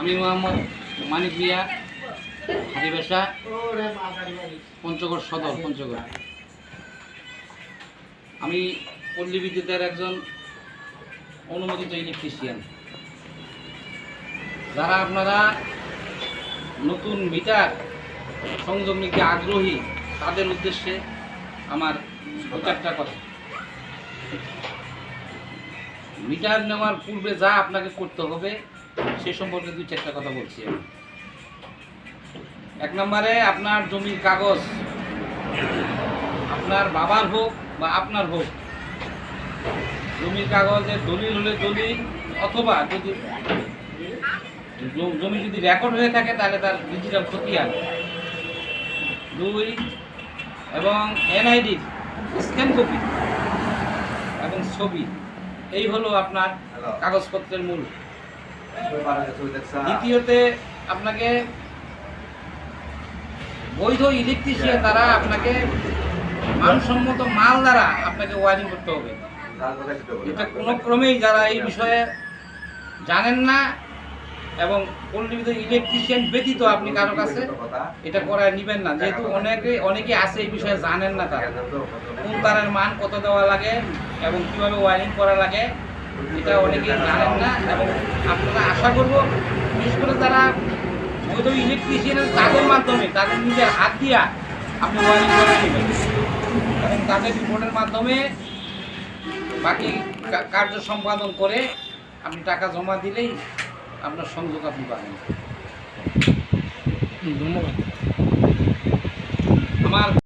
আমি মোহাম্মদ মানিক মিয়া হারিবেশা পঞ্চগড় সদর, পঞ্চগড়। আমি পল্লী বিদ্যুতের একজন অনুমোদিত ইলেকট্রিশিয়ান। যারা আপনারা নতুন মিটার সংযোগ নিতে আগ্রহী, তাদের উদ্দেশ্যে আমার দু চারটা কথা মিটার নেওয়ার পূর্বে যা আপনাকে করতে হবে সে সম্পর্কে দুই চারটা কথা বলছি এক নম্বরে আপনার জমির কাগজ আপনার বাবার হোক বা আপনার হোক জমির কাগজের দলিল হলে দলিল অথবা যদি জমি যদি রেকর্ড হয়ে থাকে তাহলে তার ডিজিটাল খতিয়ান দুই এবং এনআইডির স্ক্যান কপি এবং ছবি এই হলো আপনার কাগজপত্রের মূল। দ্বিতীয়তে, আপনাকে বৈধ ইলেকট্রিশিয়ান দ্বারা আপনাকে মানসম্মত মাল দ্বারা আপনাকে ওয়ারিং করতে হবে। এটা কোনো ক্রমেই যারা এই বিষয়ে জানেন না এবং পল্লীবিদ ইলেকট্রিশিয়ান ব্যতীত আপনি কারও কাছে এটা করায় নেবেন না। যেহেতু অনেকে অনেকে আছে এই বিষয়ে জানেন না তারা। কোন তারের মান কত দেওয়া লাগে এবং কীভাবে ওয়ারিং করা লাগে এটা অনেকেই জানেন না এবং আপনারা আশা করব, বিশেষ করে যারা বৈধ ইলেকট্রিশিয়ানের তাদের মাধ্যমে, তাদের নিজের হাত দিয়া আপনি ওয়ারিং করে এবং তাদের রিপোর্টের মাধ্যমে বাকি কার্য সম্পাদন করে আপনি টাকা জমা দিলেই আপনার সংযোগ আপনি পাবেন। ধন্যবাদ।